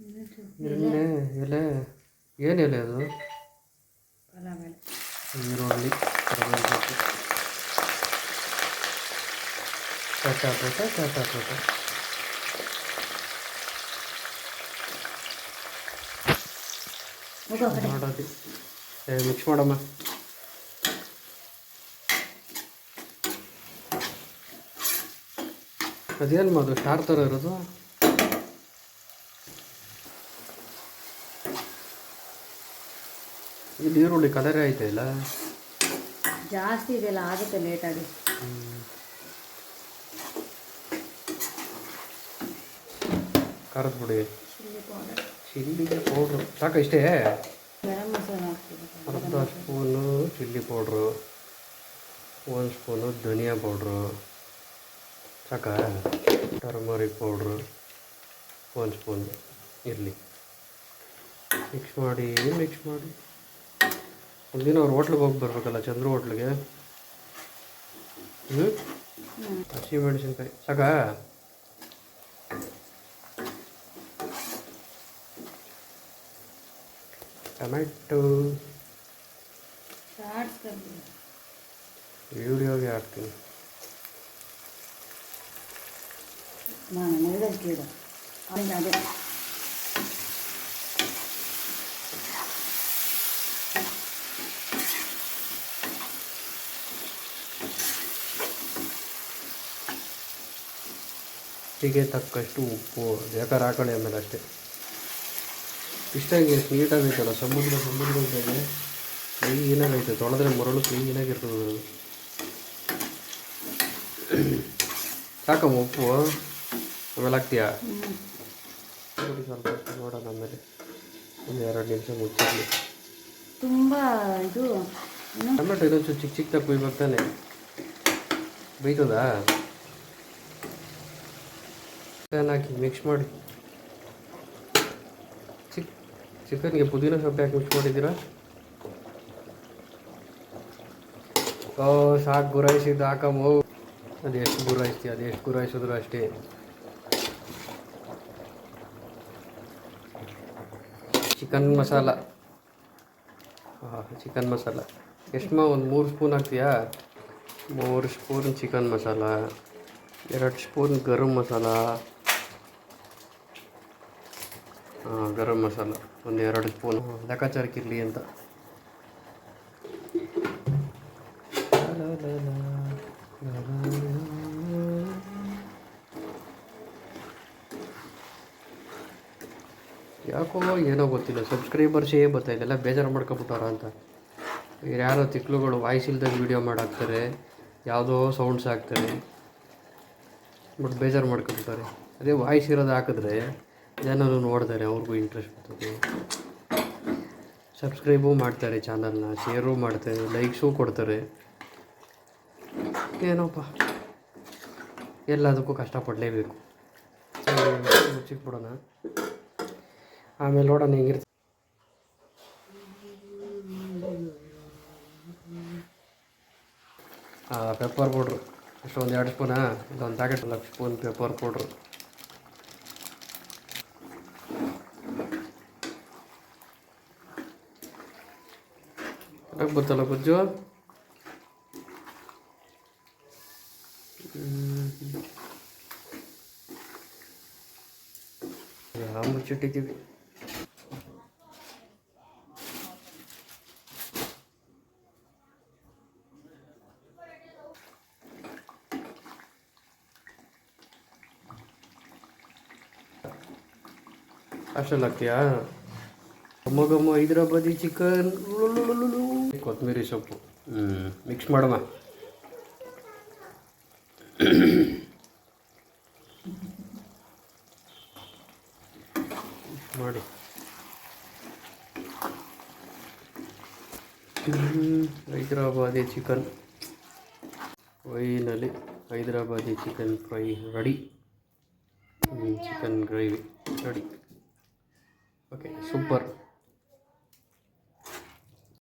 ಎಲೆ. ಎಲೆ ಏನು ಎಲೆ ಅದು? ಈರುಳ್ಳಿ ಕರಿಬೇವು ಕಟ್ಟಾಕೋಟ ಮಾಡೋದು. ಏ ಮಿಕ್ಸ್ ಮಾಡಮ್ಮ. ಅದೇನು ಮಾಡೋದು ಸ್ಟಾರ್ ಥರ ಇರೋದು? ಇದು ಈರುಳ್ಳಿ ಕಲರ್ ಆಯ್ತಾ ಇಲ್ಲ ಜಾಸ್ತಿ ಇದೆಲ್ಲ ಆಗುತ್ತೆ ಲೇಟಾಗಿ ಖಾರದ ಪುಡಿ. ಚಿಲ್ಲಿ ಪೌಡರ್ ಚಿಲ್ಲಿಗೆ ಪೌಡ್ರು ಸಾಕ ಇಷ್ಟೇ? ಗರಂ ಮಸಾಲ ಹಾಕ್ತೀವಿ. ಅರ್ಧ ಸ್ಪೂನು ಚಿಲ್ಲಿ ಪೌಡ್ರು ಒಂದು ಸ್ಪೂನು ಧನಿಯಾ ಪೌಡ್ರು ಸಾಕ? ಟರ್ಮರಿಕ್ ಪೌಡ್ರು ಒಂದು ಸ್ಪೂನ್ ಇರಲಿ. ಮಿಕ್ಸ್ ಮಾಡಿ ಮಿಕ್ಸ್ ಮಾಡಿ? ಒಂದಿನ ಅವ್ರ ಹೋಟ್ಲಿಗೆ ಹೋಗಿ ಬರ್ಬೇಕಲ್ಲ, ಚಂದ್ರ ಹೋಟ್ಲಿಗೆ. ಹ್ಞೂ ಹಸಿ ಮೆಣಸಿನ್ಕಾಯಿ. ಸಾಕ? ಟೊಮೆಟೊ ವಿಡಿಯೋಗೆ ಹಾಕ್ತೀನಿ. ನಾನು ಅದೇ. ಹೀಗೆ ತಕ್ಕಷ್ಟು ಉಪ್ಪು ಬೇಕಾದ್ರೆ ಹಾಕೊಳ್ಳಿ ಆಮೇಲೆ ಅಷ್ಟೇ. ಇಷ್ಟಾಗಿ ಎಷ್ಟು ನೀಟಾಗೈತಲ್ಲ ಸಮುದ್ರ ಸಮುದ್ರ ಇದ್ದಾಗ ಕ್ಲೀನಾಗೈತೆ ತೊಳೆದ್ರೆ ಮರಳು ಕ್ಲೀನಾಗಿರ್ತದೆ ಅದು. ಸಾಕಮ್ಮ ಉಪ್ಪು? ಆಮೇಲೆ ಹಾಕ್ತೀಯಾ? ಸ್ವಲ್ಪ ನೋಡೋಣ ಆಮೇಲೆ. ಒಂದು ಎರಡು ನಿಮಿಷ ಮುಚ್ಚಿರಲಿ ತುಂಬ ಇದು ಟೊಮೆಟೊ ಇದೊಂದು ಚಿಕ್ಕ ಚಿಕ್ಕದಾಗಿ ಕುಯ್ಬೇಕು ತಾನೆ. ಬೇಯ್ತದಾ? ಚಿಕನ್ ಹಾಕಿ ಮಿಕ್ಸ್ ಮಾಡಿ. ಚಿಕ್, ಚಿಕನ್ಗೆ ಪುದೀನ ಸೊಪ್ಪು ಹಾಕಿ ಮಿಕ್ಸ್ ಮಾಡಿದ್ದೀರಾ? ಓ, ಸಾಕು ಗುರಾಯಿಸಿದ್ದು ಹಾಕಮ್ಮ ಅದು ಎಷ್ಟು ಗುರಾಯಿಸ್ತಿ, ಅದು ಎಷ್ಟು ಗುರಾಯಿಸಿದ್ರು ಅಷ್ಟೇ. ಚಿಕನ್ ಮಸಾಲ. ಹಾಂ ಚಿಕನ್ ಮಸಾಲ. ಎಷ್ಟಮ್ಮ ಒಂದು ಮೂರು ಸ್ಪೂನ್ ಹಾಕ್ತೀಯಾ? ಮೂರು ಸ್ಪೂನ್ ಚಿಕನ್ ಮಸಾಲ. ಎರಡು ಸ್ಪೂನ್ ಗರಂ ಮಸಾಲ. ಗರಂ ಮಸಾಲ. ಒಂದು ಎರಡು ಸ್ಪೂನ್. ಲೆಕ್ಕಾಚಾರಕ್ಕಿರಲಿ ಅಂತ. ಯಾಕೋ ಏನೋ ಗೊತ್ತಿಲ್ಲ. ಸಬ್ಸ್ಕ್ರೈಬರ್ಸೇ ಬರ್ತಾಯಿಲ್ಲ ಎಲ್ಲ ಬೇಜಾರು ಮಾಡ್ಕೊಬಿಟ್ಟಾರ ಅಂತ. ಯಾರೋ ತಿಕ್ಲುಗಳು ವಾಯ್ಸ್ ಇಲ್ದಾಗ ವೀಡಿಯೋ ಮಾಡಾಕ್ತಾರೆ. ಯಾವುದೋ ಸೌಂಡ್ಸ್ ಹಾಕ್ತಾರೆ. ಬಟ್ ಬೇಜಾರು ಮಾಡ್ಕೊಬಿಟ್ಟಾರೆ ಅದೇ ವಾಯ್ಸ್ ಇರೋದು ಹಾಕಿದ್ರೆ ಜನರು ನೋಡ್ತಾರೆ, ಅವ್ರಿಗೂ ಇಂಟ್ರೆಸ್ಟ್ ಬರ್ತದೆ ಸಬ್ಸ್ಕ್ರೈಬು ಮಾಡ್ತಾರೆ ಚಾನಲ್ನ ಶೇರು ಮಾಡ್ತಾರೆ ಲೈಕ್ಸು ಕೊಡ್ತಾರೆ. ಏನೋಪ್ಪ, ಎಲ್ಲದಕ್ಕೂ ಕಷ್ಟಪಡಲೇಬೇಕು. ಮುಚ್ಚಿಕ್ ಬಿಡೋಣ ಆಮೇಲೆ ನೋಡೋಣ ಹೆಂಗಿರ್ತ ಪೇಪರ್ ಪೌಡ್ರು ಅಷ್ಟೊಂದು ಎರಡು ಸ್ಪೂನಾ ಇದೊಂದು packet lakh spoon pepper powder correct ಬರ್ತಲ್ಲ ಗುಜ್ಜು ಯಾವ ಮುಚ್ಚಿಟ್ಟಿದ್ದೀವಿ ಅಷ್ಟೆಲ್ಲ ಹಾಕ್ತೀಯಾ ಗಮ್ಮ ಗಮ್ಮ ಹೈದ್ರಾಬಾದಿ ಚಿಕನ್ ಕೊತ್ತಂಬರಿ ಸೊಪ್ಪು. ಮಿಕ್ಸ್ ಮಾಡೋಣ. ಮಾಡಿ. Hyderabadi chicken finally Hyderabadi chicken fry ready. Chicken gravy ready. Okay super